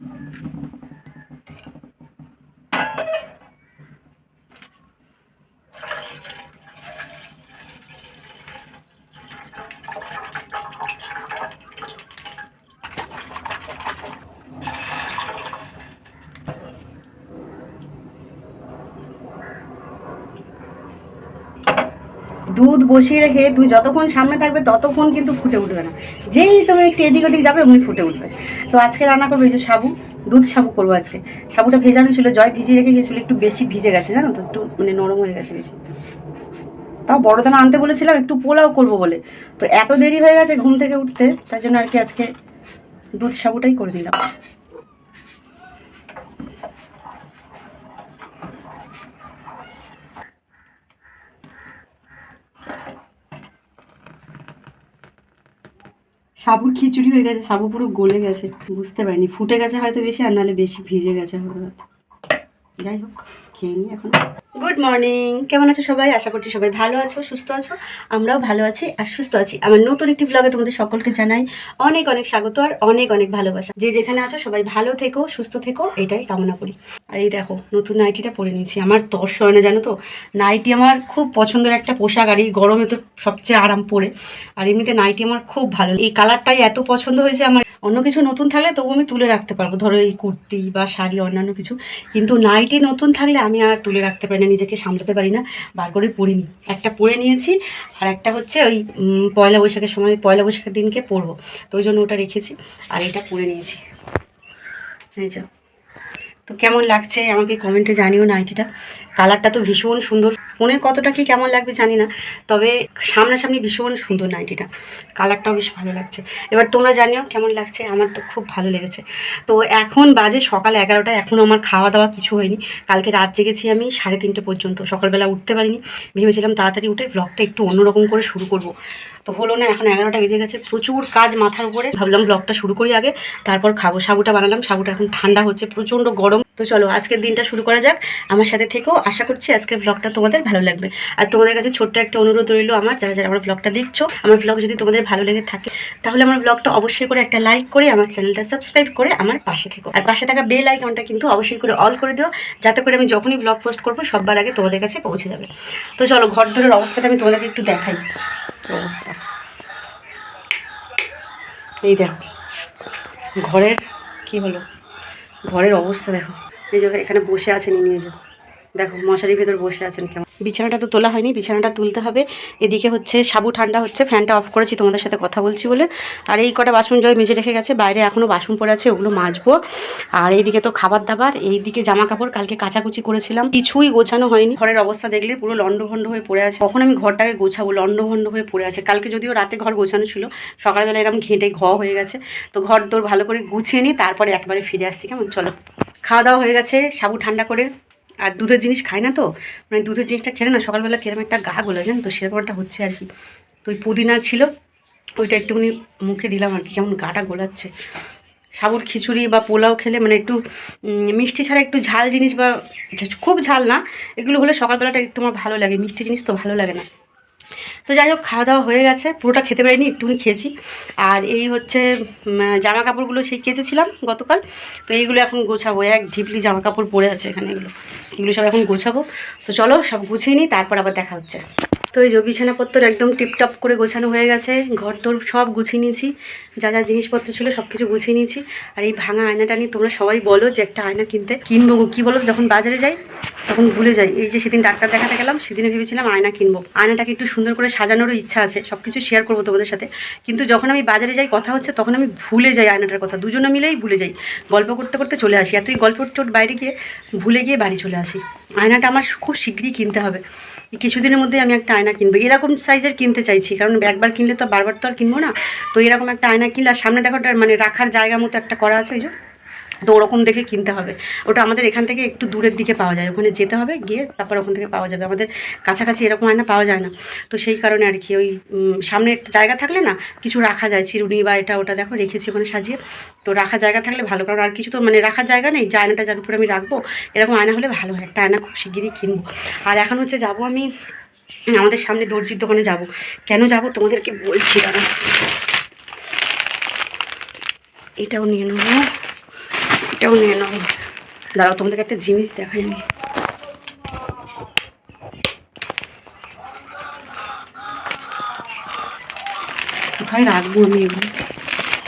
Thank you. দুধ বসিয়ে রেখে তুমি যতক্ষণ সামনে থাকবে ততক্ষণ কিন্তু ফুটে উঠবে না। যেই তুমি একটু এদিক ওদিক যাবে অমনি ফুটে উঠবে। তো আজকে রান্না করব এই যে সাবু, দুধ সাবু করব আজকে। সাবুটা ভেজানো ছিল, জয় ভিজিয়ে রেখে গিয়েছিল, একটু বেশি ভিজে গেছে, জানো তো? একটু মানে নরম হয়ে গেছে বেশি। তাও বড় দানা আনতে বলেছিলাম, একটু পোলাও করব বলে। তো এত দেরি হয়ে গেছে ঘুম থেকে উঠতে, তার জন্য আর কি আজকে দুধ সাবুটাই করে নিলাম। সাবুর খিচুড়ি হয়ে গেছে, সাবু পুরো গলে গেছে, বুঝতে পারিনি। ফুটে গেছে হয়তো বেশি, আর নাহলে বেশি ভিজে গেছে হয়তো যাই হোক, খেয়ে নি এখন। গুড মর্নিং কেমন আছো সবাই? আশা করছি সবাই ভালো আছো, সুস্থ আছো। আমরাও ভালো আছি আর সুস্থ আছি। আমার নতুন একটি ব্লগে তোমাদের সকলকে জানাই অনেক অনেক স্বাগত আর অনেক অনেক ভালোবাসা। যে যেখানে আছো সবাই ভালো থেকো, সুস্থ থেকো, এটাই কামনা করি। আর এই দেখো, নতুন নাইটিটা পরে নিয়েছি। আমার তর্স হয় না জানো তো নাইটি আমার খুব পছন্দের একটা পোশাক আর এই গরমে তো সবচেয়ে আরাম পরে। আর এমনিতে নাইটি আমার খুব ভালো এই কালারটাই এত পছন্দ হয়েছে আমার। অন্য কিছু নতুন থাকলে তবু আমি তুলে রাখতে পারব। ধরো এই কুর্তি বা শাড়ি, অন্যান্য কিছু। কিন্তু নাইটি নতুন থাকলে আমি আর তুলে রাখতে পারি না, নিজেকে সামলাতে পারি না, বার করে পরিনি একটা পরে নিয়েছি, আর একটা হচ্ছে ওই পয়লা বৈশাখের সময় পয়লা বৈশাখের দিনকে পরবো। তো ওই জন্য ওটা রেখেছি, আর এটা পরে নিয়েছি। এই যা। তো কেমন লাগছে আমাকে কমেন্টে জানিও নাইটিটা কালারটা তো ভীষণ সুন্দর। ফোনে কতটা কি কেমন লাগবে জানি না, তবে সামনাসামনি ভীষণ সুন্দর নাইটিটা কালারটাও বেশ ভালো লাগছে। এবার তোমরা জানিও কেমন লাগছে, আমার তো খুব ভালো লেগেছে। তো এখন বাজে সকাল এগারোটা এখনও আমার খাওয়া দাওয়া কিছু হয়নি। কালকে রাত জেগেছি আমি সাড়ে তিনটে পর্যন্ত, সকালবেলা উঠতে পারিনি। ভেবেছিলাম তাড়াতাড়ি উঠে ব্লগটা একটু অন্যরকম করে শুরু করব। তো হলো না, এখন এগারোটা বেজে গেছে, প্রচুর কাজ মাথার উপরে। ভাবলাম ব্লগটা শুরু করি আগে, তারপর খাব, সাবুটা বানালাম, সাবুটা এখন ঠান্ডা হচ্ছে, প্রচণ্ড গরম। তো চলো আজকের দিনটা শুরু করা যাক। আমার সাথে থেকেও আশা করছি আজকের ব্লগটা তোমাদের ভালো লাগবে। আর তোমাদের কাছে ছোট্ট একটা অনুরোধ রইল আমার, যারা যারা আমার ব্লগটা দেখছ, আমার ব্লগ যদি তোমাদের ভালো লেগে থাকে, তাহলে আমার ব্লগটা অবশ্যই করে একটা লাইক করে আমার চ্যানেলটা সাবস্ক্রাইব করে আমার পাশে থেকো। আর পাশে থাকা বেল আইকনটা কিন্তু অবশ্যই করে অল করে দিও, যাতে করে আমি যখনই ব্লগ পোস্ট করব, সববার আগে তোমাদের কাছে পৌঁছে যাবে। তো চলো ঘর ধরের অবস্থাটা আমি তোমাদেরকে একটু দেখাই। অবস্থা? এই দেখো, ঘরের কি হলো? ঘরের অবস্থা দেখো। এই যে এখানে বসে আছেন নিয়ে যাও। দেখো মশারির ভেতর বসে আছেন কেমন। বিছানাটা তো তোলা হয়নি, বিছানাটা তুলতে হবে। এদিকে হচ্ছে সাবু ঠান্ডা হচ্ছে, ফ্যানটা অফ করেছি, তোমাদের সাথে কথা বলছি বলে। আর এই কটা বাসন জয় মেজে রেখে গেছে, বাইরে এখনও বাসন পড়ে আছে, ওগুলো মাজবো। আর এইদিকে তো খাবার দাবার, এইদিকে জামা কাপড় কালকে কাচাকুচি করেছিলাম। কিছুই গোছানো হয়নি। ঘরের অবস্থা দেখলে পুরো লন্ডভন্ড হয়ে পড়ে আছে। কখন আমি ঘরটাকে গোছাবো লন্ডভন্ড হয়ে পড়ে আছে। কালকে যদিও রাতে ঘর গোছানো ছিল, সকালবেলা এরকম ঘেঁটে ঘ হয়ে গেছে। তো ঘর দোর ভালো করে গুছিয়ে নিই তারপরে একবারে ফিরে আসছি, কেমন? চলো। খাওয়া দাওয়া হয়ে গেছে, সাবু ঠান্ডা করে আর দুধের জিনিস খাই না তো? মানে দুধের জিনিসটা খেলে না, সকালবেলা কিরম একটা গা গোলা জান তো? সেরকম একটা হচ্ছে আর কি। তো ওই পুদিনা ছিল, ওইটা একটুখানি মুখে দিলাম আর কি, কেমন গাটা গোলাচ্ছে। সাবুর খিচুড়ি বা পোলাও খেলে মানে একটু মিষ্টি ছাড়া একটু ঝাল জিনিস বা, খুব ঝাল না, এগুলো হলে সকালবেলাটা একটু আমার ভালো লাগে। মিষ্টি জিনিস তো ভালো লাগে না। তো যাই হোক খাওয়া দাওয়া হয়ে গেছে, পুরোটা খেতে পারিনি, একটুখানি খেয়েছি। আর এই হচ্ছে জামা কাপড়গুলো সেই কেচেছিলাম গতকাল। তো এইগুলো এখন গোছাবো, এক ঢিপলি জামা কাপড় পরে আছে এখানে এগুলো। এগুলো সব এখন গোছাবো। তো চলো, সব গুছিয়ে নিই, তারপর আবার দেখা হচ্ছে। তো এই বিছানাপত্র একদম টিপটপ করে গোছানো হয়ে গেছে। ঘর তোর সব গুছিয়ে নিয়েছি। যা যা জিনিসপত্র ছিল সব কিছু গুছিয়ে নিয়েছি। আর এই ভাঙা আয়নাটা নিয়ে তোমরা সবাই বলো যে একটা আয়না কিনতে কিনবো গো। কি বলো? যখন বাজারে যাই তখন ভুলে যাই। এই যে সেদিন ডাক্তার দেখাতে গেলাম, সেদিনে ভেবেছিলাম আয়না কিনবো। আয়নাটাকে একটু সুন্দর করে সাজানোরও ইচ্ছা আছে। সব কিছু শেয়ার করব তোমাদের সাথে। কিন্তু যখন আমি বাজারে যাই, কথা হচ্ছে তখন আমি ভুলে যাই আয়নাটার কথা। দুজনে মিলেই ভুলে যাই। গল্প করতে করতে চলে আসি। এতই গল্পর চোট বাইরে গিয়ে ভুলে গিয়ে বাড়ি চলে আসি। আয়নাটা আমার খুব শীঘ্রই কিনতে হবে। কিছুদিনের মধ্যে আমি একটা আয়না কিনবো। এরকম সাইজের কিনতে চাইছি, কারণ একবার কিনলে তো বারবার তো আর কিনবো না। তো এরকম একটা আয়না কিনলে সামনে দেখো মানে রাখার জায়গা মতো একটা করা আছে ওই তো ওরকম দেখে কিনতে হবে। ওটা আমাদের এখান থেকে একটু দূরের দিকে পাওয়া যায়। ওখানে যেতে হবে, গিয়ে তারপর ওখান থেকে পাওয়া যাবে। আমাদের কাছাকাছি এরকম আয়না পাওয়া যায় না। তো সেই কারণে আর কি ওই সামনে একটা জায়গা থাকলে না কিছু রাখা যায়। চিরুনি বা এটা ওটা দেখো রেখেছি ওখানে সাজিয়ে। তো রাখার জায়গা থাকলে ভালো, কারণ আর কিছু তো মানে রাখার জায়গা নেই। যে আয়নাটা যার উপরে আমি রাখব, এরকম আয়না হলে ভালো হয়। একটা আয়না খুব শিগগিরই কিনবো। আর এখন হচ্ছে যাব আমি আমাদের সামনে দর্জির দোকানে যাব। কেন যাব তোমাদেরকে বলছি দাঁড়া এটাও নিয়ে নেব। এটাও নিয়ে নেব দাঁড়াও, তোমাদেরকে একটা জিনিস দেখাই আমি। কোথায় রাখব আমি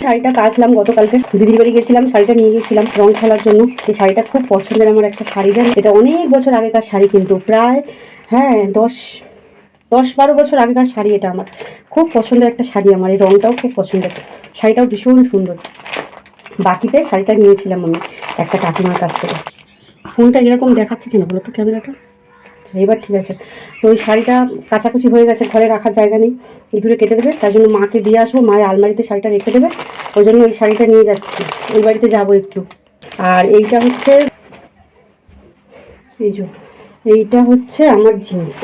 শাড়িটা কাচলাম গতকালকে। দিদির বাড়ি গেছিলাম, শাড়িটা নিয়ে গেছিলাম রং খেলার জন্য। এই শাড়িটা খুব পছন্দের আমার একটা শাড়ি, জান? এটা অনেক বছর আগেকার শাড়ি কিন্তু, প্রায় হ্যাঁ দশ দশ বারো বছর আগেকার শাড়ি এটা আমার। খুব পছন্দের একটা শাড়ি আমার, এই রংটাও খুব পছন্দের। শাড়িটাও ভীষণ সুন্দর। বাকিতে শাড়িটা নিয়েছিলাম আমি, একটা কাকিমার কাছ থেকে। ফোনটা এরকম দেখাচ্ছে কেন বলো তো ক্যামেরাটা? এবার ঠিক আছে। তো ওই শাড়িটা কাচাকুচি হয়ে গেছে, ঘরে রাখার জায়গা নেই ইঁদুরে কেটে দেবে, তার জন্য মাকে দিয়ে আসব, মায়ের আলমারিতে শাড়িটা রেখে দেবে, ওই জন্য ওই শাড়িটা নিয়ে যাচ্ছি। ওই বাড়িতে যাব একটু। আর এইটা হচ্ছে, এই যে, এইটা হচ্ছে আমার জিন্স।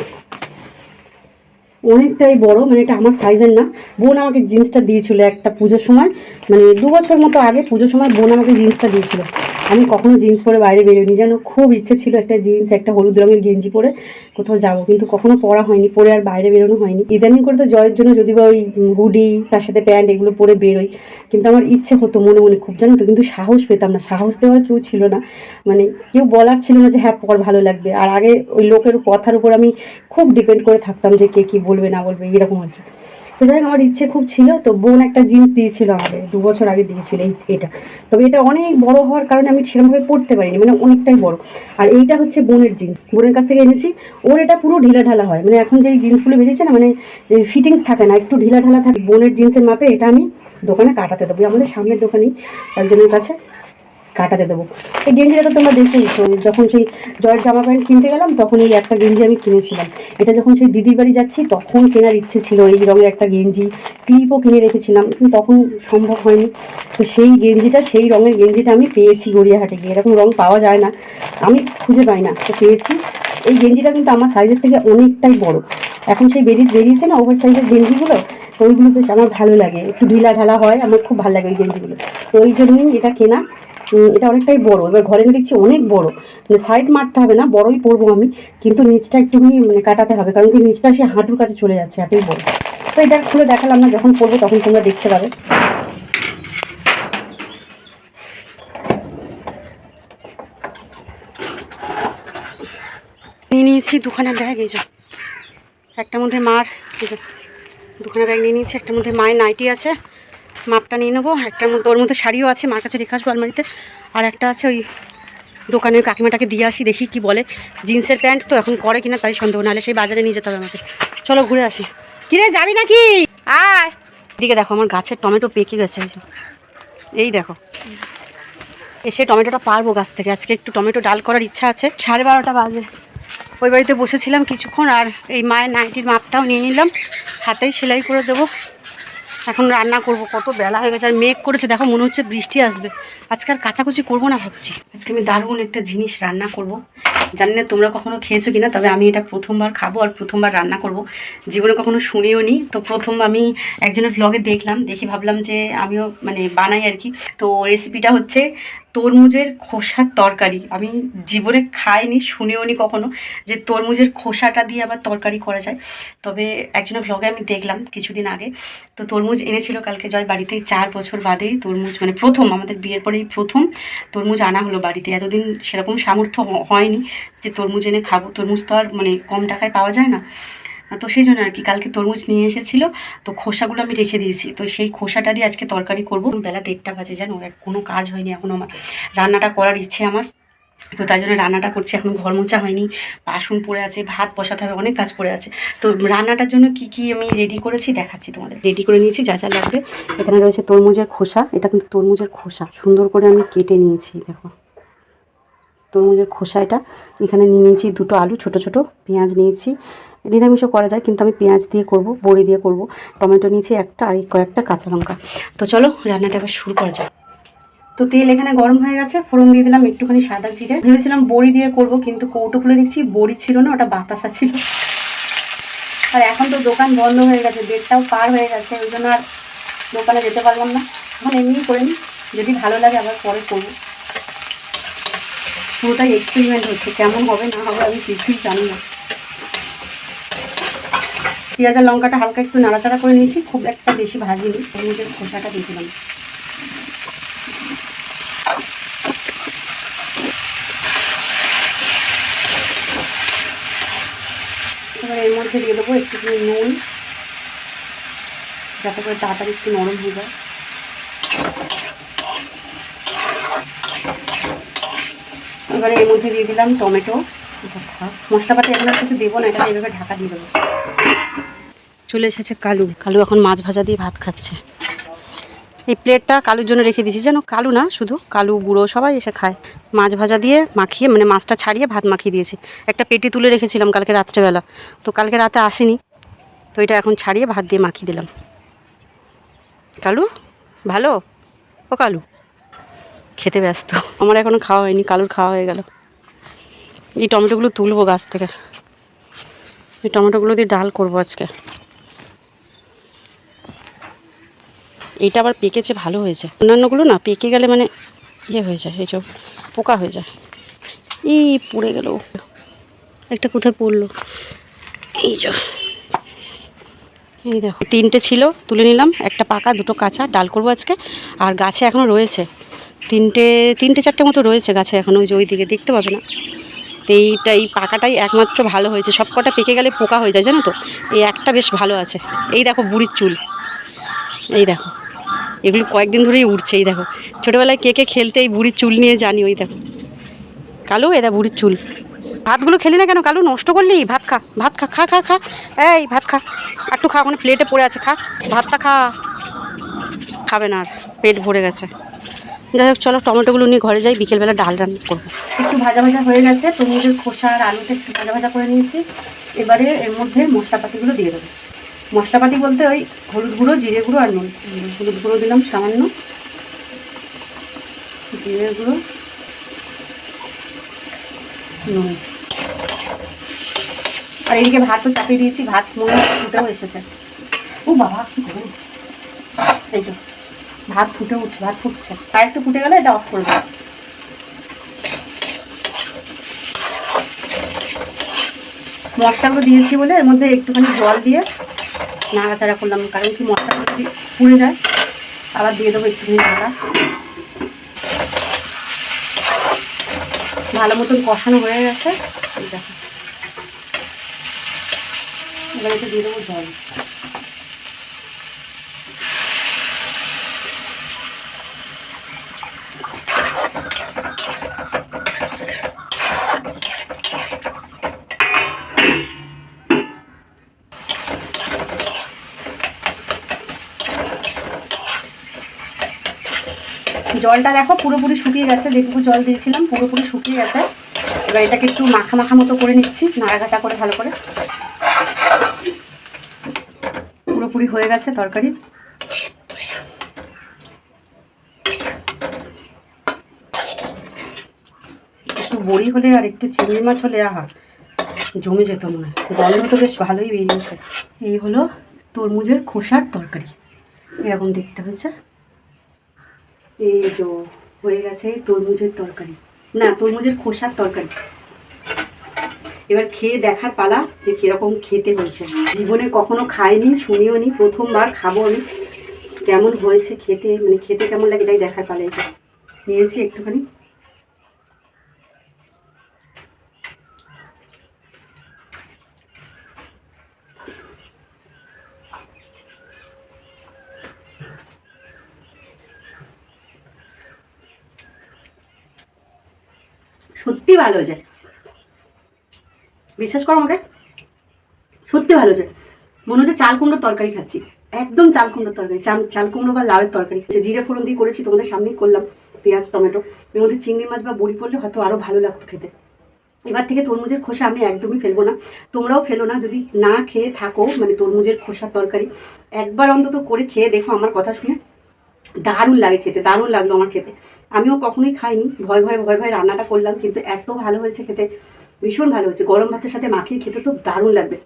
অনেকটাই বড় মানে এটা আমার সাইজের না। বোন আমাকে জিন্সটা দিয়েছিল একটা পুজোর সময় মানে দু বছর মতো আগে পুজোর সময় বোন আমাকে জিন্সটা দিয়েছিল। আমি কখনো জিন্স পরে বাইরে বেরোইনি যেন খুব ইচ্ছে ছিল একটা জিন্স একটা হলুদ রঙের গেঞ্জি পরে কোথাও যাব, কিন্তু কখনো পরা হয়নি, পরে আর বাইরে বেরোনো হয়নি। ইদানিং করে তো জয়ের জন্য যদি বা ওই হুডি, তার সাথে প্যান্ট এগুলো পরে বেরোই, কিন্তু আমার ইচ্ছে হতো, মনে মনে খুব, জানো তো? কিন্তু সাহস পেতাম না, সাহস দেওয়ার কেউ ছিল না। মানে কেউ বলার ছিল না যে হ্যাঁ পর, ভালো লাগবে। আর আগে ওই লোকের কথার উপর আমি খুব ডিপেন্ড করে থাকতাম যে, কে কী বলবে, না বলবে, এরকম আর কি। তো যাই আমার ইচ্ছে খুব ছিল, তো বোন একটা জিন্স দিয়েছিল আমাকে, দু বছর আগে দিয়েছিল এই এটা। তবে এটা অনেক বড় হওয়ার কারণে আমি সেরকমভাবে পড়তে পারিনি মানে অনেকটাই বড়। আর এইটা হচ্ছে বোনের জিন্স, বোনের কাছ থেকে এনেছি। ওর এটা পুরো ঢিলা ঢালা হয় মানে এখন যে জিন্সগুলো বেরিয়েছে না মানে ফিটিংস থাকে না, একটু ঢিলা ঢালা থাকে। বোনের জিন্সের মাপে এটা আমি দোকানে কাটাতে দেবো আমাদের সামনের দোকানেই, একজনের কাছে। কাটাতে দেবো। এই গেঞ্জিটা তো তোমরা দেখেইছো যখন সেই জয়ের জামা প্যান্ট কিনতে গেলাম তখন এই একটা গেঞ্জি আমি কিনেছিলাম। এটা যখন সেই দিদির বাড়ি যাচ্ছি, তখন কেনার ইচ্ছে ছিল, এই রঙের একটা গেঞ্জি ক্লিপও কিনে রেখেছিলাম তখন সম্ভব হয়নি। তো সেই গেঞ্জিটা, সেই রঙের গেঞ্জিটা আমি পেয়েছি গড়িয়াহাটে গিয়ে, এরকম রঙ পাওয়া যায় না, আমি খুঁজে পাই না, তো পেয়েছি। এই গেঞ্জিটা কিন্তু আমার সাইজের থেকে অনেকটাই বড়। এখন সেই বেরিয়ে, বেরিয়েছে না ওভার সাইজের গেঞ্জিগুলো? ওইগুলো বেশ আমার ভালো লাগে, একটু ঢিলা ঢালা হয়, আমার খুব ভালো লাগে ওই গেঞ্জিগুলো। তো ওই জন্যই এটা কেনা। এটা অনেকটাই বড়। এবার ঘরে দেখছি অনেক বড়। মানে সাইড মারতে হবে না, বড়ই পরবো আমি। কিন্তু নিচটা একটুখানি মানে কাটাতে হবে। কারণ কি নিচটা সে হাঁটুর কাছে চলে যাচ্ছে এতই বড়। তো এটা খুলে দেখালাম না, যখন পরবো তখন তোমরা দেখতে পাবে। নিয়ে নিয়েছি, দুখানা ব্যাগ এই একটার মধ্যে মার, এই দুখানা ব্যাগ নিয়ে নিয়েছি, একটার মধ্যে মায়ের নাইটি আছে। মাপটা নিয়ে নেব। একটার মধ্যে ওর মধ্যে শাড়িও আছে, মার কাছে রেখে আসব আলমারিতে। আর একটা আছে ওই দোকানে ওই কাকিমাটাকে দিয়ে আসি, দেখি কি বলে। জিন্সের প্যান্ট তো এখন করে কিনা তাই সন্দেহ, নাহলে সেই বাজারে নিয়ে যেতে হবে আমাকে। চলো ঘুরে আসি। কিরে, যাবি নাকি? আয়। দিকে দেখো, আমার গাছের টমেটো পেকে গেছে এই দেখো। এসে টমেটোটা পারব গাছ থেকে। আজকে একটু টমেটো ডাল করার ইচ্ছা আছে। সাড়ে বারোটা বাজে। ওই বাড়িতে বসেছিলাম কিছুক্ষণ, আর এই মায়ের নাইটির মাপটাও নিয়ে নিলাম। হাতেই সেলাই করে দেবো। এখন রান্না করব, কত বেলা হয়ে গেছে, আর মেঘ করেছে, দেখো মনে হচ্ছে বৃষ্টি আসবে। আজকে আর কাচাকুচি করব না ভাবছি। আজকে আমি দারুণ একটা জিনিস রান্না করব। জানি না তোমরা কখনো খেয়েছো কি না তবে আমি এটা প্রথমবার খাব আর প্রথমবার রান্না করব। জীবনে কখনো শুনেও নি, তো প্রথম আমি একজনের ব্লগে দেখলাম, দেখে ভাবলাম যে আমিও মানে বানাই আর কি। তো রেসিপিটা হচ্ছে তরমুজের খোসার তরকারি। আমি জীবনে খাইনি, শুনেও নি কখনো যে তরমুজের খোসাটা দিয়ে আবার তরকারি করা যায়। তবে একজনের ভ্লগে আমি দেখলাম কিছুদিন আগে। তো তরমুজ এনেছিল কালকে জয় বাড়িতে চার বছর বাদে তরমুজ মানে প্রথম, আমাদের বিয়ের পরেই প্রথম তরমুজ আনা হলো বাড়িতে। এতদিন সেরকম সামর্থ্য হয়নি যে তরমুজ এনে খাব। তরমুজ তো আর মানে কম টাকায় পাওয়া যায় না। তো সেই জন্য আর কি কালকে তরমুজ নিয়ে এসেছিল, তো খোসাগুলো আমি রেখে দিয়েছি। তো সেই খোসাটা দিয়ে আজকে তরকারি করব। বেলা দেড়টা বাজে, জানো? কোনো কাজ হয়নি এখন আমার। রান্নাটা করার ইচ্ছে আমার। তো তাই জন্য রান্নাটা করছি, এখন ঘর মোছা হয়নি। বাসন পড়ে আছে, ভাত বসাতে হবে, অনেক কাজ পড়ে আছে। তো রান্নাটার জন্য কি কি আমি রেডি করেছি দেখাচ্ছি তোমাদের। রেডি করে নিয়েছি, যা যা লাগবে। এখানে রয়েছে তরমুজের খোসা, এটা কিন্তু তরমুজের খোসা। সুন্দর করে আমি কেটে নিয়েছি, দেখো। তরমুজের খোসা এটা এখানে নিয়ে নিয়েছি দুটো আলু, ছোট ছোট পেঁয়াজ নিয়েছি। নিরামিষও করা যায়, কিন্তু আমি পেঁয়াজ দিয়ে করব, বড়ি দিয়ে করব। টমেটো নিয়েছি একটা আর কয়েকটা কাঁচা লঙ্কা। তো চলো, রান্নাটা এবার শুরু করা যাক। তো তেল এখানে গরম হয়ে গেছে, ফোড়ন দিয়ে দিলাম একটুখানি সাদা জিরে। ভেবেছিলাম বড়ি দিয়ে করব, কিন্তু কৌটো খুলে দেখছি বড়ি ছিল না, ওটা বাতাসা ছিল। আর এখন তো দোকান বন্ধ হয়ে গেছে ডেটটাও পার হয়ে গেছে, ওই জন্য আর দোকানে যেতে পারলাম না। এখন এমনিই করে নিই, যদি ভালো লাগে আবার পরে করব। পুরোটাই এক্সপেরিমেন্ট হচ্ছে, কেমন হবে না হবে আমি কিছুই জানি না। পেঁয়াজের লঙ্কাটা হালকা একটু নাড়াচাড়া করে নিয়েছি, খুব একটা বেশি ভাজিনি নিজের খোসাটা দিয়েছিলাম এবার এর মধ্যে দিয়ে দেবো একটু নুন, যাতে করে তাড়াতাড়ি একটু নরম হয়ে যায়। এবারে এর মধ্যে দিয়ে দিলাম টমেটো। মশলাপাতি এখন কিছু দেবো না এটা এইভাবে ঢাকা দিয়ে দেবো। চলে এসেছে কালু। কালু এখন মাছ ভাজা দিয়ে ভাত খাচ্ছে। এই প্লেটটা কালুর জন্য রেখে দিয়েছি। যেন কালু না, শুধু কালু বুড়ো সবাই এসে খায়। মাছ ভাজা দিয়ে মাখিয়ে মানে মাছটা ছাড়িয়ে ভাত মাখিয়ে দিয়েছি। একটা পেটি তুলে রেখেছিলাম কালকে রাত্রেবেলা। তো কালকে রাতে আসেনি। তো এটা এখন ছাড়িয়ে ভাত দিয়ে মাখিয়ে দিলাম। কালু, ভালো? ও কালু। খেতে ব্যস্ত। আমার এখনও খাওয়া হয়নি, কালুর খাওয়া হয়ে গেল। এই টমেটোগুলো তুলবো গাছ থেকে। এই টমেটোগুলো দিয়ে ডাল করব আজকে। এইটা আবার পেকেছে ভালো হয়েছে। অন্যান্যগুলো না পেকে গেলে মানে ইয়ে হয়ে যায়, এই সব পোকা হয়ে যায়। এই পড়ে গেল। একটা কোথায় পড়ল? এই যো। এই দেখো। তিনটে ছিল, তুলে নিলাম। একটা পাকা, দুটো কাঁচা, ডাল করব আজকে। আর গাছে এখনও রয়েছে। তিনটে তিনটে, চারটে মতো রয়েছে গাছে এখন, ওই যে ওই দিকে দেখতে পাবে না। এইটা, এই পাকাটাই একমাত্র ভালো হয়েছে। সব কটা পেকে গেলে পোকা হয়ে যায়, জানো তো? এই একটা বেশ ভালো আছে। এই দেখো বুড়ির চুল। এই দেখো। এগুলো কয়েকদিন ধরেই উঠছে এই দেখো। ছোটোবেলায় কে কে খেলতে এই বুড়ির চুল নিয়ে জানি, ওই দেখো। কালু এদা বুড়ির চুল। ভাতগুলো খেলি না কেন? কালু, নষ্ট করলি? ভাত খা ভাত খা খা খা খা। এই, ভাত খা। একটু খা, ওখানে প্লেটে পড়ে আছে, খা। ভাতটা খা। খাবে না আর, পেট ভরে গেছে। যাই হোক, চলো টমেটোগুলো নিয়ে ঘরে যাই, বিকেলবেলা ডাল রান্না করব। একটু ভাজা ভাজা হয়ে গেছে তরমুজের খোসা আর আলুটা একটু ভাজা ভাজা করে নিয়েছি। এবারে এর মধ্যে মশলাপাতিগুলো দিয়ে দেবো। মশলাপাতি বলতে ওই হলুদ গুঁড়ো, জিরে গুঁড়ো আর নুন। হলুদ গুঁড়ো দিলাম সামান্য। জিরে গুঁড়ো, নুন। আর এদিকে ভাতও চাপিয়ে দিয়েছি, ভাত মনে ফুটেও এসেছে। ও বাবা। এই যে। ভাত ফুটে উঠছে ভাত ফুটছে। আর একটু ফুটে গেলে এটা অফ করব। মশলাগুলো দিয়েছি বলে এর মধ্যে একটুখানি জল দিয়ে নাড়াচাড়া করলাম, কারণ কি মশলা যদি পুড়ে যায়। আবার দিয়ে দেবো একটুখানি ঢাকা ভালো মতন কষানো হয়ে গেছে। দেখো। এবার এটা দিয়ে দেবো জল। জলটা দেখো পুরোপুরি শুকিয়ে গেছে, যেটুকু জল দিয়েছিলাম পুরোপুরি শুকিয়ে গেছে। এবার এটাকে একটু মাখা মাখা মতো করে নিচ্ছি, নাড়াঘাটা করে ভালো করে। পুরোপুরি হয়ে গেছে তরকারি। একটু বড়ি হলে আর একটু চিংড়ি মাছ হলে, আহা, জমে যেত মনে হয়। গন্ধ তো বেশ ভালোই বেরিয়েছে। এই হলো তরমুজের খোসার তরকারি। এরকম দেখতে হয়েছে। এই যে হয়ে গেছে তরমুজের তরকারি। না, তরমুজের খোসার তরকারি। এবার খেয়ে দেখার পালা যে কীরকম খেতে হয়েছে। জীবনে কখনো খাইনি, শুনিও নি, প্রথমবার খাব আমি। কেমন হয়েছে খেতে মানে খেতে কেমন লাগে এটাই দেখার পালা এটা। নিয়েছি একটুখানি। সত্যি ভালো হয়েছে। বিশ্বাস করো আমাকে? সত্যি ভালো হয়েছে। মনে হচ্ছে চাল কুমড়োর তরকারি খাচ্ছি। একদম চাল কুমড়োর তরকারি। চাল চাল কুমড়ো বা লাউয়ের তরকারি। খাচ্ছি জিরে ফোড়ন দিয়ে করেছি, তোমাদের সামনেই করলাম। পেঁয়াজ, টমেটো। এর মধ্যে চিংড়ি মাছ বা বড়ি পড়লে হয়তো আরও ভালো লাগতো খেতে। এবার থেকে তরমুজের খোসা আমি একদমই ফেলব না। তোমরাও ফেলো না, যদি না খেয়ে থাকো মানে তরমুজের খোসার তরকারি। একবার অন্তত করে খেয়ে দেখো আমার কথা শুনে। দারুণ লাগে খেতে, দারুণ লাগল আমার খেতে। আমিও কখনোই খাইনি, ভয় ভয় ভয় ভয় রান্নাটা করলাম, কিন্তু এত ভালো হয়েছে খেতে, ভীষণ ভালো হয়েছে। গরম ভাতের সাথে মাখিয়ে খেতে তো দারুণ লাগবে।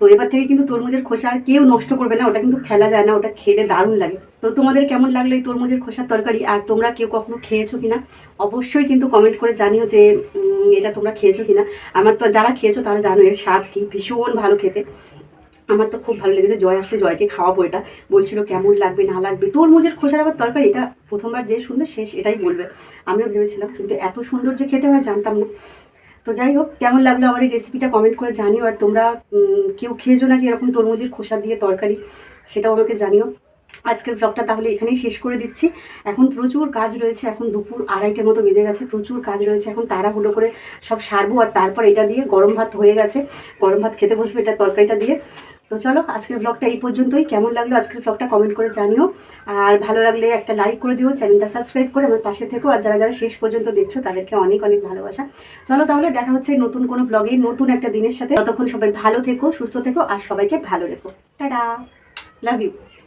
তো এবার থেকে কিন্তু তরমুজের খোসা আর কেউ নষ্ট করবে না, ওটা কিন্তু ফেলা যায় না, ওটা খেলে দারুণ লাগে। তো তোমাদের কেমন লাগল এই তরমুজের খোসার তরকারি, আর তোমরা কেউ কখনো খেয়েছো কিনা? অবশ্যই কিন্তু কমেন্ট করে জানিও যে এটা তোমরা খেয়েছো কিনা। আমার তো যারা খেয়েছো তারা জানো এর স্বাদ কি, ভীষণ ভালো খেতে। আমার তো খুব ভালো লেগেছে। জয় আসলে জয়কে খাওয়াবো এটা। বলছিল, কেমন লাগবে, না লাগবে? তরমুজের খোসার আবার তরকারি, এটা প্রথমবার যে শুনবে শেষ এটাই বলবে। আমিও ভেবেছিলাম, কিন্তু এত সুন্দর যে খেতে হয়, জানতাম না। তো যাই হোক, কেমন লাগল আমার এই রেসিপিটা কমেন্ট করে জানিও। আর তোমরা কেউ খেয়েছো নাকি এরকম তরমুজের খোসা দিয়ে তরকারি, সেটাও আমাকে জানিও। আজকের ব্লগটা তাহলে এখানেই শেষ করে দিচ্ছি। এখন প্রচুর কাজ রয়েছে, এখন দুপুর আড়াইটের মতো বেজে গেছে, প্রচুর কাজ রয়েছে। এখন তাড়াহুড়ো করে সব সারবো, আর তারপর এটা দিয়ে গরম ভাত হয়ে গেছে। গরম ভাত খেতে বসবো এটা তরকারিটা দিয়ে। তো চলো, আজকের ব্লগটা এই পর্যন্তই। কেমন লাগল আজকের ব্লগটা কমেন্ট করে জানিও। আর ভালো লাগলে একটা লাইক করে দিও চ্যানেলটা সাবস্ক্রাইব করে আমার পাশে থেকো। আর যারা যারা শেষ পর্যন্ত দেখছ, তাদেরকে অনেক অনেক ভালোবাসা। চলো তাহলে, দেখা হচ্ছে নতুন কোনো ব্লগে নতুন একটা দিনের সাথে। ততক্ষণ সবাই ভালো থেকো, সুস্থ থেকো, আর সবাইকে ভালো রেখো। টাটা! Love you